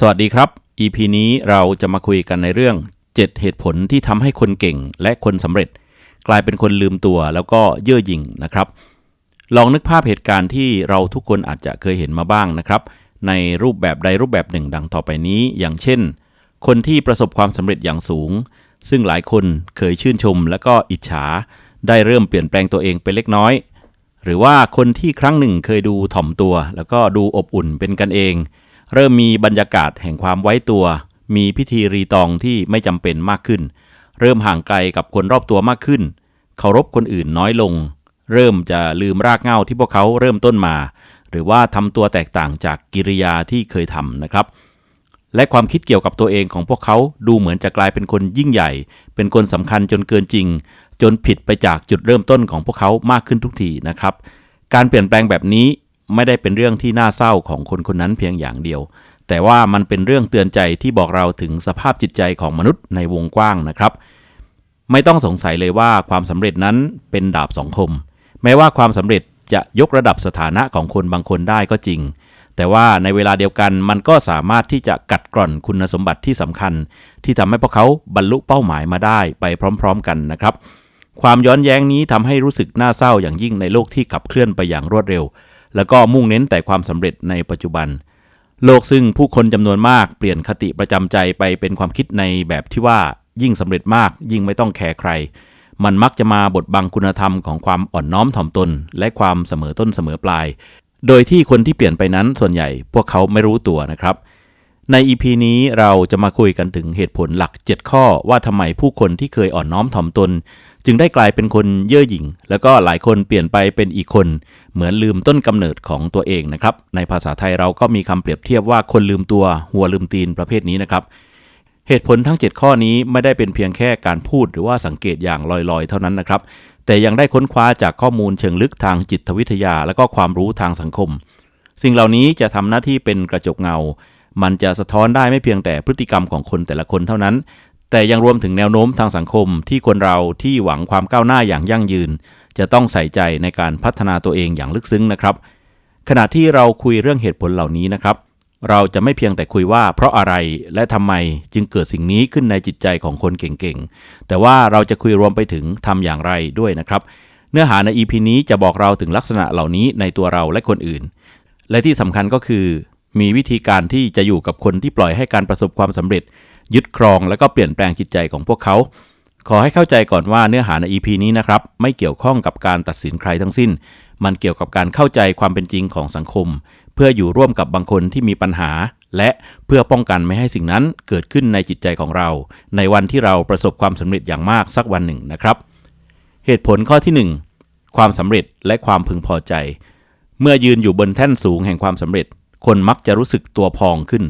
สวัสดีครับ EP นี้เราจะมาคุยกันในเรื่อง 7 เหตุผลที่ทำให้คนเก่งและคนสำเร็จ กลายเป็นคนลืมตัวแล้วก็เย่อหยิ่งนะครับ ลองนึกภาพเหตุการณ์ที่เราทุกคนอาจจะเคยเห็นมาบ้างนะครับ ในรูปแบบใดรูปแบบหนึ่งดังต่อไปนี้ อย่างเช่น คนที่ประสบความสำเร็จอย่างสูง ซึ่งหลายคนเคยชื่นชม และก็อิจฉา ได้เริ่มเปลี่ยนแปลงตัวเองไปเล็กน้อย หรือว่าคนที่ครั้งหนึ่งเคยดูถ่อมตัว แล้วก็ดูอบอุ่นเป็นกันเอง เริ่มมีบรรยากาศแห่งความไว้ตัว มีพิธีรีตองที่ไม่จำเป็นมากขึ้น เริ่มห่างไกลกับคนรอบตัวมากขึ้น เคารพคนอื่นน้อยลง เริ่มจะลืมรากเหง้าที่พวกเขาเริ่มต้นมา หรือว่าทำตัวแตกต่างจากกิริยาที่เคยทำนะครับ และความคิดเกี่ยวกับตัวเองของพวกเขาดูเหมือนจะกลายเป็นคนยิ่งใหญ่ เป็นคนสำคัญจนเกินจริง จนผิดไปจากจุดเริ่มต้นของพวกเขามากขึ้นทุกทีนะครับ การเปลี่ยนแปลงแบบนี้ ไม่ได้เป็นเรื่องที่น่าเศร้าของคนคนนั้นเพียงอย่างเดียว แต่ว่ามันเป็นเรื่องเตือนใจที่บอกเราถึงสภาพจิตใจของมนุษย์ในวงกว้างนะครับ ไม่ต้องสงสัยเลยว่าความสำเร็จนั้นเป็นดาบสองคม แม้ว่าความสำเร็จจะยกระดับสถานะของคนบางคนได้ก็จริง แต่ว่าในเวลาเดียวกันมันก็สามารถที่จะกัดกร่อนคุณสมบัติที่สำคัญ ที่ทำให้พวกเขาบรรลุเป้าหมายมาได้ไปพร้อม ๆ กันนะครับ ความย้อนแย้งนี้ทำให้รู้สึกน่าเศร้าอย่างยิ่งในโลกที่ขับเคลื่อนไปอย่างรวดเร็ว แล้วก็มุ่งเน้นแต่ความสำเร็จในปัจจุบัน โลกซึ่งผู้คนจำนวนมากเปลี่ยนคติประจำใจไปเป็นความคิดในแบบที่ว่ายิ่งสำเร็จมาก ยิ่งไม่ต้องแคร์ใคร มันมักจะมาบดบังคุณธรรมของความอ่อนน้อมถ่อมตน และความเสมอต้นเสมอปลาย โดยที่คนที่เปลี่ยนไปนั้นส่วนใหญ่พวกเขาไม่รู้ตัวนะครับใน EP นี้เราจะมาคุยกันถึงเหตุผลหลัก 7 ข้อว่าทำไมผู้คนที่เคยอ่อนน้อมถ่อมตน จึงได้กลายเป็นคนเย่อหยิ่ง แล้วก็หลายคนเปลี่ยนไปเป็นอีกคน เหมือนลืมต้นกำเนิดของตัวเองนะครับ ในภาษาไทยเราก็มีคำเปรียบเทียบว่าคนลืมตัวหัวลืมตีนประเภทนี้นะครับ เหตุผลทั้ง 7 ข้อนี้ไม่ได้เป็นเพียงแค่การพูดหรือว่าสังเกตอย่างลอยๆ เท่านั้นนะครับ แต่ยังได้ค้นคว้าจากข้อมูลเชิงลึกทางจิตวิทยา และก็ความรู้ทางสังคม สิ่งเหล่านี้จะทำหน้าที่เป็นกระจกเงามันจะสะท้อนได้ไม่เพียงแต่พฤติกรรมของคนแต่ละคนเท่านั้น แต่ยังรวมถึงแนวโน้มทางสังคมที่คนเราที่หวังความก้าวหน้าอย่างยั่งยืน จะต้องใส่ใจในการพัฒนาตัวเองอย่างลึกซึ้งนะครับ ขณะที่เราคุยเรื่องเหตุผลเหล่านี้นะครับ เราจะไม่เพียงแต่คุยว่าเพราะอะไรและทำไมจึงเกิดสิ่งนี้ขึ้นในจิตใจของคนเก่งๆ แต่ว่าเราจะคุยรวมไปถึงทำอย่างไรด้วยนะครับ เนื้อหาใน EP นี้จะบอกเราถึงลักษณะเหล่านี้ในตัวเราและคนอื่น และที่สำคัญก็คือ มีวิธีการที่จะอยู่กับคนที่ปล่อยให้การประสบความสำเร็จ ยึดครองและก็เปลี่ยนแปลงจิตใจของพวกเขา ขอให้เข้าใจก่อนว่าเนื้อหาใน EP นี้นะครับไม่เกี่ยวข้องกับการตัดสินใครทั้งสิ้น มันเกี่ยวกับการเข้าใจความเป็นจริงของสังคม เพื่ออยู่ร่วมกับบางคนที่มีปัญหา และเพื่อป้องกันไม่ให้สิ่งนั้นเกิดขึ้นในจิตใจของเรา ในวันที่เราประสบความสำเร็จอย่างมากสักวันหนึ่งนะครับ เหตุผลข้อที่ 1 ความสำเร็จและความพึงพอใจ เมื่อยืนอยู่บนแท่นสูงแห่งความสำเร็จคนมักจะรู้สึกตัวพองขึ้น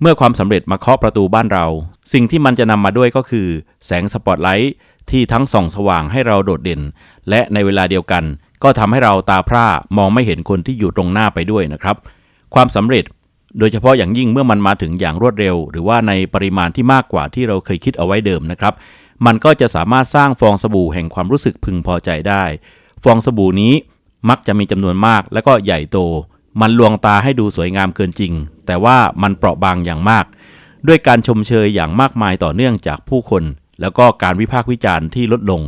เมื่อความสำเร็จมาเคาะประตูบ้านเรา สิ่งที่มันจะนำมาด้วยก็คือ แสงสปอตไลท์ที่ทั้งส่องสว่างให้เราโดดเด่น และในเวลาเดียวกัน ก็ทำให้เราตาพร่ามองไม่เห็นคนที่อยู่ตรงหน้าไปด้วยนะครับ ความสำเร็จโดยเฉพาะอย่างยิ่งเมื่อมันมาถึงอย่างรวดเร็ว หรือว่าในปริมาณที่มากกว่าที่เราเคยคิดเอาไว้เดิมนะครับ มันก็จะสามารถสร้างฟองสบู่แห่งความรู้สึกพึงพอใจได้ ฟองสบู่นี้มักจะมีจำนวนมากและก็ใหญ่โต มันลวงตาให้ดูสวยงามเกินจริง แต่ว่ามันเปราะบางอย่างมาก ด้วยการชมเชยอย่างมากมายต่อเนื่องจากผู้คน แล้วก็การวิพากษ์วิจารณ์ที่ลดลง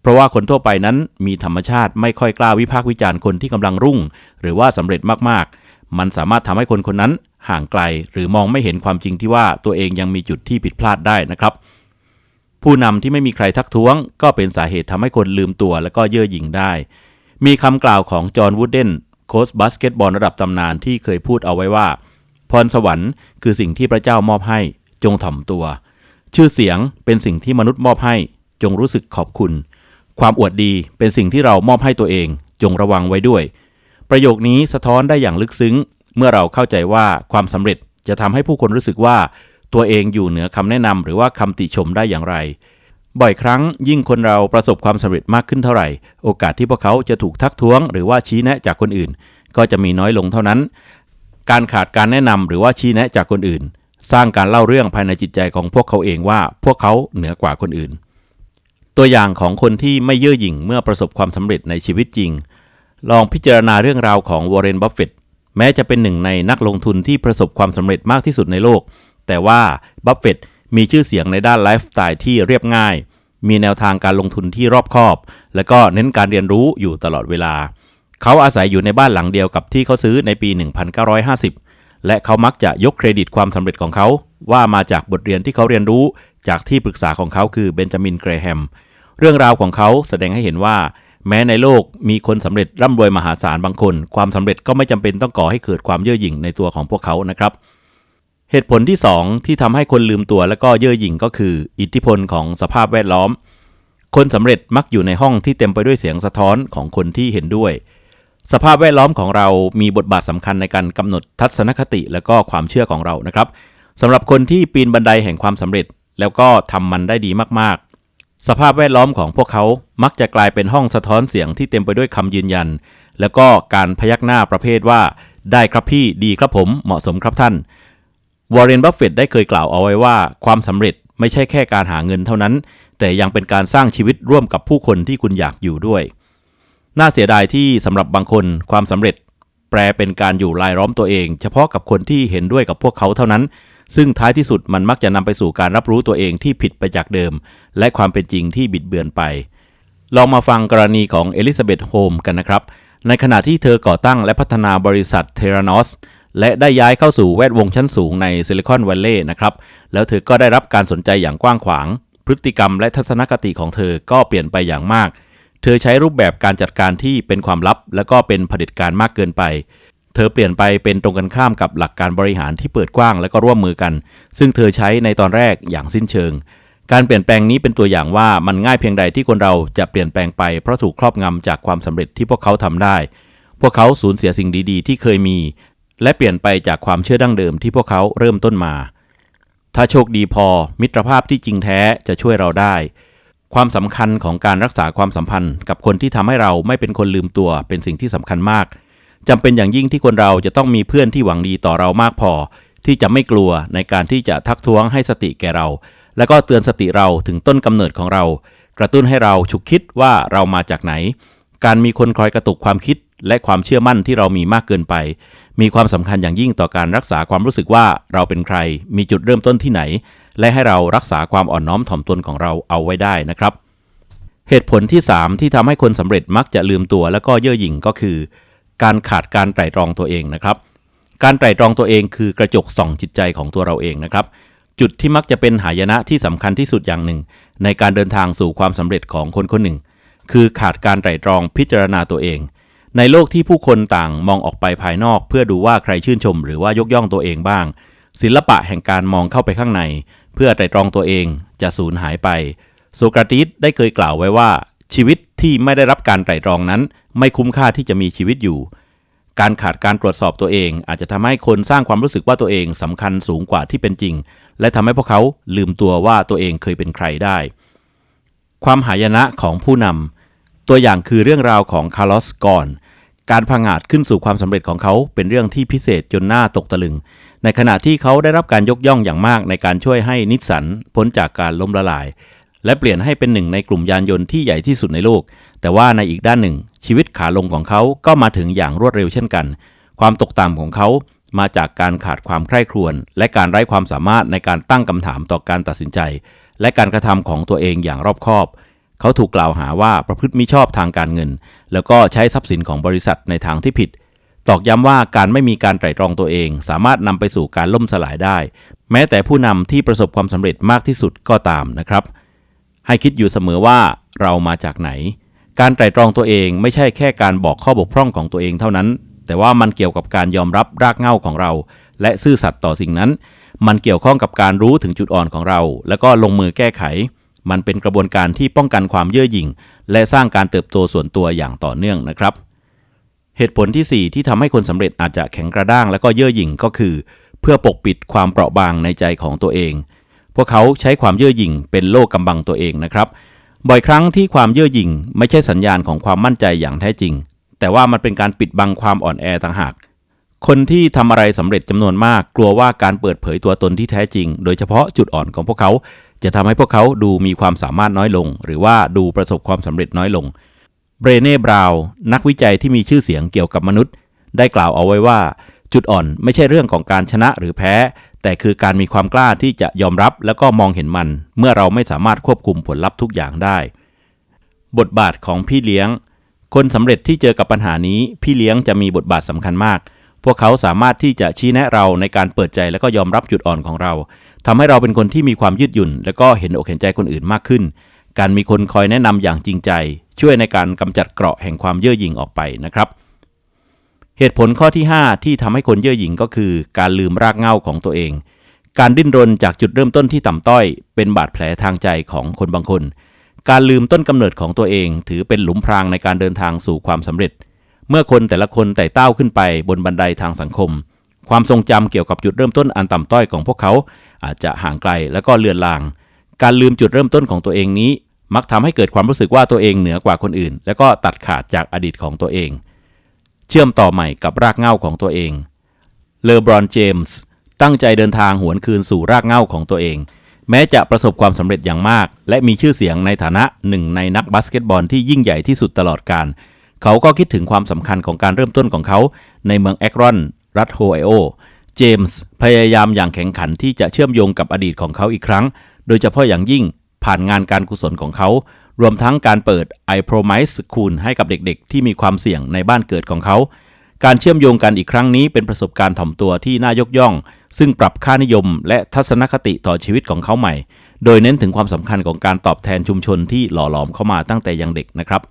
เพราะว่าคนทั่วไปนั้นมีธรรมชาติไม่ค่อยกล้าวิพากษ์วิจารณ์คนที่กำลังรุ่ง หรือว่าสำเร็จมากๆ มันสามารถทำให้คนคนนั้นห่างไกล หรือมองไม่เห็นความจริงที่ว่าตัวเองยังมีจุดที่ผิดพลาดได้นะครับ ผู้นำที่ไม่มีใครทักท้วง ก็เป็นสาเหตุทำให้คนลืมตัว และก็เย่อหยิ่งได้ มีคำกล่าวของจอห์นวูดเดน โค้ชบาสเกตบอลระดับตำนานที่เคยพูดเอาไว้ว่า พรสวรรค์คือสิ่งที่พระเจ้ามอบให้จงถ่อมตัว ชื่อเสียงเป็นสิ่งที่มนุษย์มอบให้จงรู้สึกขอบคุณ ความอวดดีเป็นสิ่งที่เรามอบให้ตัวเอง จงระวังไว้ด้วย ประโยคนี้สะท้อนได้อย่างลึกซึ้ง เมื่อเราเข้าใจว่าความสำเร็จจะทำให้ผู้คนรู้สึกว่า ตัวเองอยู่เหนือคำแนะนำหรือว่าคำติชมได้อย่างไร บ่อยครั้งยิ่งคนเราประสบความสำเร็จมากขึ้นเท่าไหร่ โอกาสที่พวกเขาจะถูกทักท้วง หรือว่าชี้แนะจากคนอื่น ก็จะมีน้อยลงเท่านั้น การขาดการแนะนำหรือว่าชี้แนะจากคนอื่น สร้างการเล่าเรื่องภายในจิตใจของพวกเขาเองว่า พวกเขาเหนือกว่าคนอื่น ตัวอย่างของคนที่ไม่เย่อหยิ่งเมื่อประสบความสำเร็จในชีวิตจริง ลองพิจารณาเรื่องราวของวอร์เรน บัฟเฟตต์แม้จะเป็นหนึ่งในนักลงทุนที่ประสบความสำเร็จมากที่สุดในโลก แต่ว่าบัฟเฟตต์มีชื่อเสียงในด้านไลฟ์สไตล์ที่เรียบง่าย มีแนวทางการลงทุนที่รอบคอบ และก็เน้นการเรียนรู้อยู่ตลอดเวลา เขาอาศัยอยู่ในบ้านหลังเดียวกับที่เขาซื้อในปี 1950 และเขามักจะยกเครดิตความสำเร็จของเขา ว่ามาจากบทเรียนที่เขาเรียนรู้จากที่ปรึกษาของเขาคือเบนจามินเกรแฮม เรื่องราวของเขาแสดงให้เห็นว่า แม้ในโลกมีคนสำเร็จร่ำรวยมหาศาลบางคน ความสำเร็จก็ไม่จำเป็นต้องก่อให้เกิดความเย่อหยิ่งในตัวของพวกเขานะครับ เหตุผลที่ 2 ที่ทำให้คนลืมตัวและก็เย่อหยิ่งก็คือ อิทธิพลของสภาพแวดล้อม คนสำเร็จมักอยู่ในห้องที่เต็มไปด้วยเสียงสะท้อนของคนที่เห็นด้วย สภาพแวดล้อมของเรามีบทบาทสำคัญในการกำหนดทัศนคติและก็ความเชื่อของเรานะครับสำหรับคนที่ปีนบันไดแห่งความสำเร็จ แล้วก็ทำมันได้ดีมากๆ สภาพแวดล้อมของพวกเขามักจะกลายเป็นห้องสะท้อนเสียงที่เต็มไปด้วยคำยืนยัน แล้วก็การพยักหน้าประเภทว่า ได้ครับพี่ดีครับผมเหมาะสมครับท่าน วอร์เรน บัฟเฟตได้เคยกล่าวเอาไว้ว่า ความสำเร็จไม่ใช่แค่การหาเงินเท่านั้น แต่ยังเป็นการสร้างชีวิตร่วมกับผู้คนที่คุณอยากอยู่ด้วย น่าเสียดายที่สำหรับบางคนความสำเร็จ แปลเป็นการอยู่รายล้อมตัวเอง เฉพาะกับคนที่เห็นด้วยกับพวกเขาเท่านั้น ซึ่งท้ายที่สุดมันมักจะนำไปสู่การรับรู้ตัวเองที่ผิดไปจากเดิม และความเป็นจริงที่บิดเบือนไป ลองมาฟังกรณีของเอลิซาเบธโฮมกันนะครับ ในขณะที่เธอก่อตั้งและพัฒนาบริษัทเทรานอส และได้ย้ายเข้าสู่แวดวงชั้นสูงในซิลิคอนวัลเลย์นะครับ แล้วเธอก็ได้รับการสนใจอย่างกว้างขวาง พฤติกรรมและทัศนคติของเธอก็เปลี่ยนไปอย่างมาก เธอใช้รูปแบบการจัดการที่เป็นความลับ และก็เป็นเผด็จการมากเกินไป เธอเปลี่ยนไปเป็นตรงกันข้ามกับหลักการบริหารที่เปิดกว้างและก็ร่วมมือกัน ซึ่งเธอใช้ในตอนแรกอย่างสิ้นเชิง การเปลี่ยนแปลงนี้เป็นตัวอย่างว่ามันง่ายเพียงใดที่คนเราจะเปลี่ยนแปลงไปเพราะถูกครอบงำจากความสำเร็จที่พวกเขาทำได้ พวกเขาสูญเสียสิ่งดี ๆ ที่เคยมี และเปลี่ยนไปจากความเชื่อดั้งเดิมที่พวกเขาเริ่มต้นมา ถ้าโชคดีพอมิตรภาพที่จริงแท้จะช่วยเราได้ ความสำคัญของการรักษาความสัมพันธ์ กับคนที่ทำให้เราไม่เป็นคนลืมตัวเป็นสิ่งที่สำคัญมากจำเป็นอย่างยิ่งที่คนเราจะต้องมีเพื่อนที่หวังดีต่อเรามากพอ ที่จะไม่กลัวในการที่จะทักท้วงให้สติแก่เรา แล้วก็เตือนสติเราถึงต้นกำเนิดของเรา กระตุ้นให้เราฉุกคิดว่าเรามาจากไหน การมีคนคอยกระตุกความคิดและความเชื่อมั่นที่เรามีมากเกินไป มีความสำคัญอย่างยิ่งต่อการรักษาความรู้สึกว่าเราเป็นใคร มีจุดเริ่มต้นที่ไหน และให้เรารักษาความอ่อนน้อมถ่อมตนของเราเอาไว้ได้นะครับ เหตุผลที่ 3 ที่ทำให้คนสำเร็จมักจะลืมตัวแล้วก็เย่อหยิ่งก็คือ การขาดการไตร่ตรองตัวเองนะครับ การไตร่ตรองตัวเองคือกระจกส่องจิตใจของตัวเราเองนะครับ จุดที่มักจะเป็นหายนะที่สำคัญที่สุดอย่างหนึ่ง ในการเดินทางสู่ความสำเร็จของคนคนหนึ่ง คือขาดการไตร่ตรองพิจารณาตัวเอง ในโลกที่ผู้คนต่างมองออกไปภายนอก เพื่อดูว่าใครชื่นชม หรือว่ายกย่องตัวเองบ้าง ศิลปะแห่งการมองเข้าไปข้างใน เพื่อไตรตรองตัวเองจะสูญหายไป โซกราติสได้เคยกล่าวไว้ว่า ชีวิตที่ไม่ได้รับการไตรตรองนั้น ไม่คุ้มค่าที่จะมีชีวิตอยู่ การขาดการตรวจสอบตัวเอง อาจจะทำให้คนสร้างความรู้สึกว่าตัวเองสำคัญสูงกว่าที่เป็นจริง และทำให้พวกเขาลืมตัวว่าตัวเองเคยเป็นใครได้ ความหายนะของผู้นำ ตัวอย่างคือเรื่องราวของคาร์ลอสกอนการพังอาจขึ้นสู่ความสำเร็จของเขาเป็นเรื่องที่พิเศษจนหน่าตกตะลึง ในขณะที่เขาได้รับการยกย่องอย่างมากในการช่วยให้นิสสันพ้นจากการล้มละลาย และเปลี่ยนให้เป็นหนึ่งในกลุ่มยานยนต์ที่ใหญ่ที่สุดในโลก แต่ว่าในอีกด้านหนึ่ง ชีวิตขาลงของเขาก็มาถึงอย่างรวดเร็วเช่นกัน ความตกต่ำของเขามาจากการขาดความใคร่ครวญและการไร้ความสามารถในการตั้งคำถามต่อการตัดสินใจ และการกระทำของตัวเองอย่างรอบคอบ เขาถูกกล่าวหาว่าประพฤติมิชอบทางการเงิน แล้วก็ใช้ทรัพย์สินของบริษัทในทางที่ผิด ตอกย้ำว่าการไม่มีการไตร่ตรองตัวเอง สามารถนำไปสู่การล่มสลายได้ แม้แต่ผู้นำที่ประสบความสำเร็จมากที่สุดก็ตามนะครับ ให้คิดอยู่เสมอว่าเรามาจากไหน การไตร่ตรองตัวเองไม่ใช่แค่การบอกข้อบกพร่องของตัวเองเท่านั้น แต่ว่ามันเกี่ยวกับการยอมรับรากเหง้าของเรา และซื่อสัตย์ต่อสิ่งนั้น มันเกี่ยวข้องกับการรู้ถึงจุดอ่อนของเรา แล้วก็ลงมือแก้ไข มันเป็นกระบวนการที่ป้องกันความเย่อหยิ่ง และสร้างการเติบโตส่วนตัวอย่างต่อเนื่องนะครับ เหตุผลที่ 4 ที่ทำให้คนสำเร็จอาจจะแข็งกระด้างและก็เย่อหยิ่งก็คือ เพื่อปกปิดความเปราะบางในใจของตัวเอง พวกเขาใช้ความเย่อหยิ่งเป็นโล่กำบังตัวเองนะครับ บ่อยครั้งที่ความเย่อหยิ่งไม่ใช่สัญญาณของความมั่นใจอย่างแท้จริง แต่ว่ามันเป็นการปิดบังความอ่อนแอต่างหากคนที่ทำอะไรสำเร็จจำนวนมาก กลัวว่าการเปิดเผยตัวตนที่แท้จริง โดยเฉพาะจุดอ่อนของพวกเขา จะทำให้พวกเขาดูมีความสามารถน้อยลง หรือว่าดูประสบความสำเร็จน้อยลง เบรเน่ บราวน์นักวิจัยที่มีชื่อเสียงเกี่ยวกับมนุษย์ ได้กล่าวเอาไว้ว่า จุดอ่อนไม่ใช่เรื่องของการชนะหรือแพ้ แต่คือการมีความกล้าที่จะยอมรับแล้วก็มองเห็นมัน เมื่อเราไม่สามารถควบคุมผลลัพธ์ทุกอย่างได้ บทบาทของพี่เลี้ยง คนสำเร็จที่เจอกับปัญหานี้ พี่เลี้ยงจะมีบทบาทสำคัญมากพวกเขาสามารถที่จะชี้แนะเราในการเปิดใจและก็ยอมรับจุดอ่อนของเรา ทำให้เราเป็นคนที่มีความยืดหยุ่น และก็เห็นอกเห็นใจคนอื่นมากขึ้น การมีคนคอยแนะนำอย่างจริงใจ ช่วยในการกำจัดเกราะแห่งความเย่อหยิ่งออกไปนะครับ เหตุผลข้อที่ 5 ที่ทำให้คนเย่อหยิ่งก็คือ การลืมรากเหง้าของตัวเอง การดิ้นรนจากจุดเริ่มต้นที่ต่ำต้อย เป็นบาดแผลทางใจของคนบางคน การลืมต้นกำเนิดของตัวเอง ถือเป็นหลุมพรางในการเดินทางสู่ความสำเร็จ เมื่อคนแต่ละคนไต่เต้าขึ้นไปบนบันไดทางสังคม ความทรงจำเกี่ยวกับจุดเริ่มต้นอันต่ำต้อยของพวกเขา อาจจะห่างไกลและก็เลือนลาง การลืมจุดเริ่มต้นของตัวเองนี้ มักทำให้เกิดความรู้สึกว่าตัวเองเหนือกว่าคนอื่น และก็ตัดขาดจากอดีตของตัวเอง เชื่อมต่อใหม่กับรากเหง้าของตัวเอง เลอบรอนเจมส์ตั้งใจเดินทางหวนคืนสู่รากเหง้าของตัวเอง แม้จะประสบความสำเร็จอย่างมาก และมีชื่อเสียงในฐานะหนึ่งในนักบาสเกตบอลที่ยิ่งใหญ่ที่สุดตลอดกาลเขาก็คิดถึงความสำคัญของการเริ่มต้นของเขา ในเมืองแอครอน รัฐโฮไอโอ เจมส์พยายามอย่างแข็งขันที่จะเชื่อมโยงกับอดีตของเขาอีกครั้ง โดยเฉพาะอย่างยิ่งผ่านงานการกุศลของเขา รวมทั้งการเปิด I Promise School ให้กับเด็กๆ ที่มีความเสี่ยงในบ้านเกิดของเขา การเชื่อมโยงกันอีกครั้งนี้เป็นประสบการณ์ถ่อมตัวที่น่ายกย่อง ซึ่งปรับค่านิยมและทัศนคติต่อชีวิตของเขาใหม่ โดยเน้นถึงความสำคัญของการตอบแทนชุมชนที่หล่อหลอมเข้ามาตั้งแต่ยังเด็กนะครับ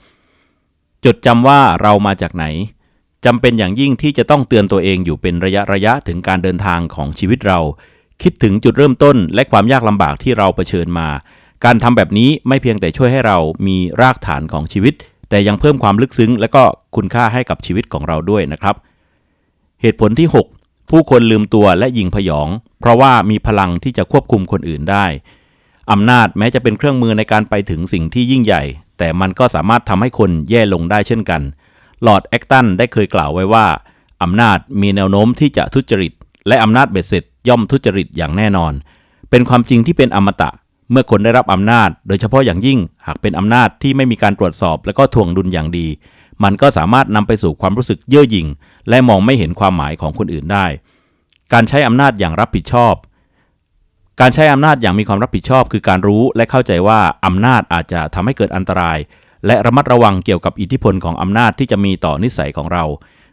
จดจำว่าเรามาจากไหน จำเป็นอย่างยิ่งที่จะต้องเตือนตัวเองอยู่เป็นระยะระยะถึงการเดินทางของชีวิตเรา คิดถึงจุดเริ่มต้นและความยากลำบากที่เราเผชิญมา การทำแบบนี้ไม่เพียงแต่ช่วยให้เรามีรากฐานของชีวิต แต่ยังเพิ่มความลึกซึ้ง และก็คุณค่าให้กับชีวิตของเราด้วยนะครับ เหตุผลที่ 6 ผู้คนลืมตัวและยิงพยอง เพราะว่ามีพลังที่จะควบคุมคนอื่นได้อำนาจแม้จะเป็นเครื่องมือในการไปถึงสิ่งที่ยิ่งใหญ่ แต่มันก็สามารถทำให้คนแย่ลงได้เช่นกัน ลอร์ดแอคตันได้เคยกล่าวไว้ว่า อำนาจมีแนวโน้มที่จะทุจริต และอำนาจเบ็ดเสร็จย่อมทุจริตอย่างแน่นอน เป็นความจริงที่เป็นอมตะ เมื่อคนได้รับอำนาจ โดยเฉพาะอย่างยิ่ง หากเป็นอำนาจที่ไม่มีการตรวจสอบและก็ถ่วงดุลอย่างดี มันก็สามารถนำไปสู่ความรู้สึกเย่อหยิ่ง และมองไม่เห็นความหมายของคนอื่นได้ การใช้อำนาจอย่างรับผิดชอบการใช้อำนาจอย่างมีความรับผิดชอบ คือการรู้และเข้าใจว่าอำนาจอาจจะทำให้เกิดอันตราย และระมัดระวังเกี่ยวกับอิทธิพลของอำนาจที่จะมีต่อนิสัยของเรา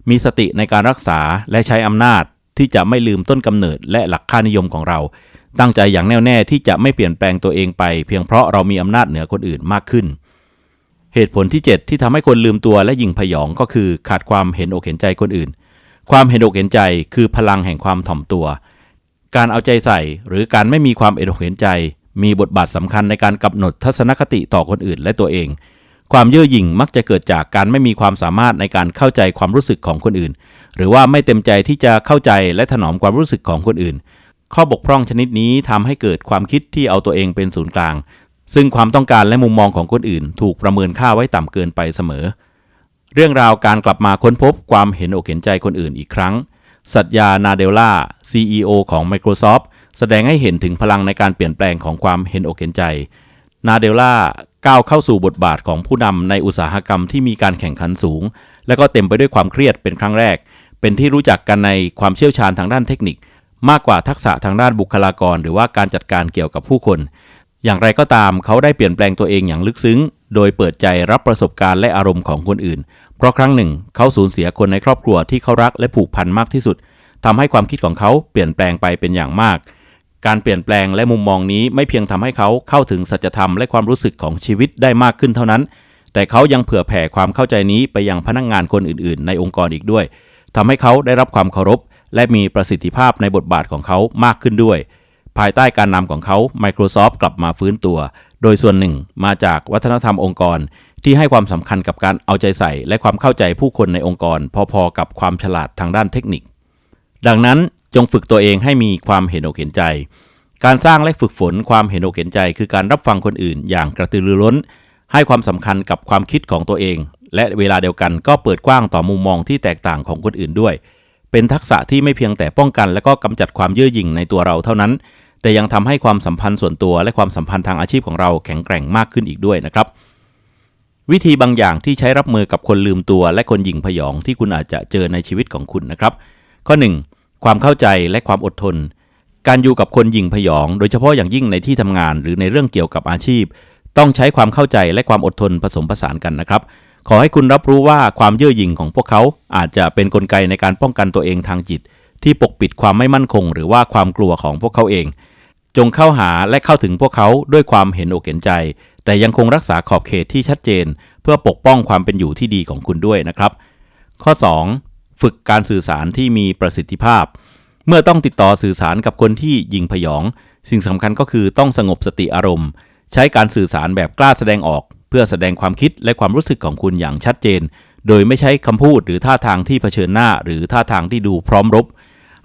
มีสติในการรักษาและใช้อำนาจที่จะไม่ลืมต้นกำเนิดและหลักค่านิยมของเรา ตั้งใจอย่างแน่วแน่ที่จะไม่เปลี่ยนแปลงตัวเองไป เพียงเพราะเรามีอำนาจเหนือคนอื่นมากขึ้น เหตุผลที่ 7 ที่ทำให้คนลืมตัวและยิงพยองก็คือ ขาดความเห็นอกเห็นใจคนอื่น ความเห็นอกเห็นใจคือพลังแห่งความถ่อมตัว การเอาใจใส่ หรือการไม่มีความเอ็นอกเห็นใจ มีบทบาทสำคัญในการกำหนดทัศนคติต่อคนอื่นและตัวเอง ความเย่อหยิ่งมักจะเกิดจากการไม่มีความสามารถในการเข้าใจความรู้สึกของคนอื่น หรือว่าไม่เต็มใจที่จะเข้าใจและถนอมความรู้สึกของคนอื่น ข้อบกพร่องชนิดนี้ทำให้เกิดความคิดที่เอาตัวเองเป็นศูนย์กลาง ซึ่งความต้องการและมุมมองของคนอื่น ถูกประเมินค่าไว้ต่ำเกินไปเสมอ เรื่องราวการกลับมาค้นพบความเห็นอกเห็นใจคนอื่นอีกครั้ง สัตยา นาเดลล่า CEO ของ Microsoft แสดงให้เห็นถึงพลังในการเปลี่ยนแปลงของความเห็นอกเห็นใจ นาเดลล่า ก้าวเข้าสู่บทบาทของผู้นำในอุตสาหกรรมที่มีการแข่งขันสูง และก็เต็มไปด้วยความเครียดเป็นครั้งแรก เป็นที่รู้จักกันในความเชี่ยวชาญทางด้านเทคนิค มากกว่าทักษะทางด้านบุคลากร หรือว่าการจัดการเกี่ยวกับผู้คน อย่างไรก็ตามเขาได้เปลี่ยนแปลงตัวเองอย่างลึกซึ้ง โดยเปิดใจรับประสบการณ์และอารมณ์ของคนอื่น เพราะครั้งหนึ่ง เขาสูญเสียคนในครอบครัวที่เขารักและผูกพันมากที่สุดทำให้ความคิดของเขาเปลี่ยนแปลงไปเป็นอย่างมาก การเปลี่ยนแปลงและมุมมองนี้ไม่เพียงทำให้เขาเข้าถึงสัจธรรมและความรู้สึกของชีวิตได้มากขึ้นเท่านั้น แต่เขายังเผื่อแผ่ความเข้าใจนี้ไปยังพนักงงานคนอื่น ๆ ในองค์กรอีกด้วยทำให้เขาได้รับความเคารพ และมีประสิทธิภาพในบทบาทของเขามากขึ้นด้วย ภายใต้การนำของเขา Microsoft กลับมาฟื้นตัว โดยส่วนหนึ่งมาจากวัฒนธรรมองค์กร ที่ให้ความสำคัญกับการเอาใจใส่ และความเข้าใจผู้คนในองค์กร พอๆกับความฉลาดทางด้านเทคนิค ดังนั้น จงฝึกตัวเองให้มีความเห็นอกเห็นใจ การสร้างและฝึกฝนความเห็นอกเห็นใจ คือการรับฟังคนอื่น อย่างกระตือรือร้น ให้ความสำคัญกับความคิดของตัวเอง และเวลาเดียวกันก็เปิดกว้างต่อมุมมองที่แตกต่างของคนอื่นด้วย เป็นทักษะที่ไม่เพียงแต่ป้องกัน และก็กำจัดความเย่อหยิ่งในตัวเราเท่านั้น แต่ยังทำให้ความสัมพันธ์ส่วนตัวและความสัมพันธ์ทางอาชีพของเราแข็งแกร่งมากขึ้นอีกด้วยนะครับวิธีบางอย่างที่ใช้รับมือกับคนลืมตัวและคนหยิ่งพยองที่คุณอาจจะเจอในชีวิตของคุณนะครับ ข้อ 1. ความเข้าใจและความอดทน การอยู่กับคนหยิ่งพยอง โดยเฉพาะอย่างยิ่งในที่ทำงานหรือในเรื่องเกี่ยวกับอาชีพ ต้องใช้ความเข้าใจและความอดทนผสมผสานกันนะครับ ขอให้คุณรับรู้ว่าความเย่อหยิ่งของพวกเขาอาจจะเป็นนกลไกในการป้องกันตัวเองทางจิต ที่ปกปิดความไม่มั่นคง หรือว่าความกลัวของพวกเขาเอง จงเข้าหาและเข้าถึงพวกเขาด้วยความเห็นอกเห็นใจ แต่ยังคงรักษาขอบเขตที่ชัดเจน เพื่อปกป้องความเป็นอยู่ที่ดีของคุณด้วยนะครับ ข้อ 2. ฝึกการสื่อสารที่มีประสิทธิภาพ เมื่อต้องติดต่อสื่อสารกับคนที่ยิงพยอง สิ่งสำคัญก็คือต้องสงบสติอารมณ์ ใช้การสื่อสารแบบกล้าแสดงออก เพื่อแสดงความคิดและความรู้สึกของคุณอย่างชัดเจน โดยไม่ใช้คำพูดหรือท่าทางที่เผชิญหน้า หรือท่าทางที่ดูพร้อมรบ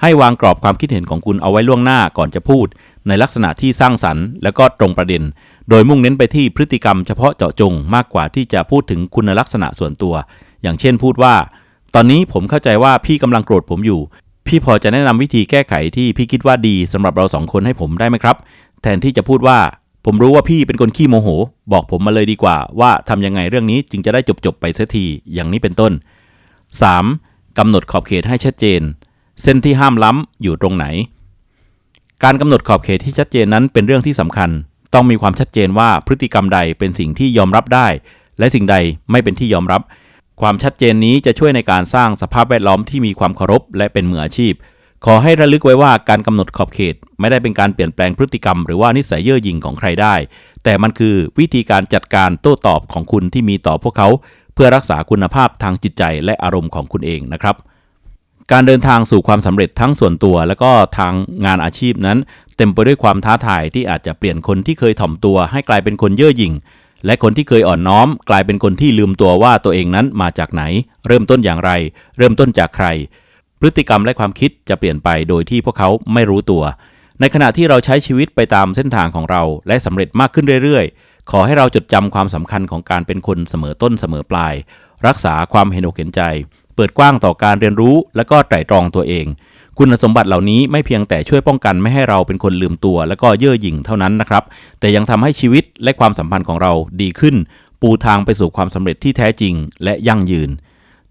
ให้วางกรอบความคิดเห็นของคุณเอาไว้ล่วงหน้าก่อนจะพูด ในลักษณะที่สร้างสรรค์ และก็ตรงประเด็น โดยมุ่งเน้นไปที่พฤติกรรมเฉพาะเจาะจงมากกว่าที่จะพูดถึงคุณลักษณะส่วนตัว อย่างเช่นพูดว่า ตอนนี้ผมเข้าใจว่าพี่กำลังโกรธผมอยู่ พี่พอจะแนะนำวิธีแก้ไขที่พี่คิดว่าดีสำหรับเราสองคนให้ผมได้ไหมครับ แทนที่จะพูดว่า ผมรู้ว่าพี่เป็นคนขี้โมโห บอกผมมาเลยดีกว่า ว่าทำยังไงเรื่องนี้จึงจะได้จบๆไปเสียทีอย่างนี้เป็นต้น 3. กำหนดขอบเขตให้ชัดเจน เส้นที่ห้ามล้ำอยู่ตรงไหน การกำหนดขอบเขตที่ชัดเจนนั้นเป็นเรื่องที่สำคัญ ต้องมีความชัดเจนว่าพฤติกรรมใดเป็นสิ่งที่ยอมรับได้ และสิ่งใดไม่เป็นที่ยอมรับ ความชัดเจนนี้จะช่วยในการสร้างสภาพแวดล้อมที่มีความเคารพและเป็นมืออาชีพ ขอให้ระลึกไว้ว่าการกำหนดขอบเขต ไม่ได้เป็นการเปลี่ยนแปลงพฤติกรรม หรือว่านิสัยเย่อหยิ่งของใครได้ แต่มันคือวิธีการจัดการโต้ตอบของคุณที่มีต่อพวกเขา เพื่อรักษาคุณภาพทางจิตใจและอารมณ์ของคุณเองนะครับ การเดินทางสู่ความสำเร็จทั้งส่วนตัว และก็ทางงานอาชีพนั้น เต็มไปด้วยความท้าทายที่อาจจะเปลี่ยนคนที่เคยถ่อมตัว ให้กลายเป็นคนเย่อหยิ่ง และคนที่เคยอ่อนน้อม กลายเป็นคนที่ลืมตัวว่าตัวเองนั้นมาจากไหน เริ่มต้นอย่างไร เริ่มต้นจากใคร พฤติกรรมและความคิดจะเปลี่ยนไปโดยที่พวกเขาไม่รู้ตัว ในขณะที่เราใช้ชีวิตไปตามเส้นทางของเรา และสำเร็จมากขึ้นเรื่อยๆ ขอให้เราจดจำความสำคัญของการเป็นคนเสมอต้นเสมอปลาย รักษาความเห็นอกเห็นใจ เปิดกว้างต่อการเรียนรู้ และก็ไตร่ตรองตัวเอง คุณสมบัติเหล่านี้ไม่เพียงแต่ช่วยป้องกันไม่ให้เราเป็นคนลืมตัว และก็เย่อหยิ่งเท่านั้นนะครับ แต่ยังทำให้ชีวิตและความสัมพันธ์ของเราดีขึ้น ปูทางไปสู่ความสำเร็จที่แท้จริง และยั่งยืน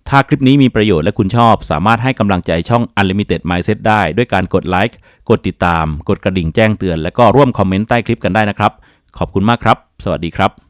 ถ้าคลิปนี้มีประโยชน์และคุณชอบ สามารถให้กำลังใจช่อง Unlimited Mindset ได้ ด้วยการกดไลค์กดติดตาม กดกระดิ่งแจ้งเตือน และก็ร่วมคอมเมนต์ใต้คลิปกันได้นะครับ ขอบคุณมากครับ สวัสดีครับ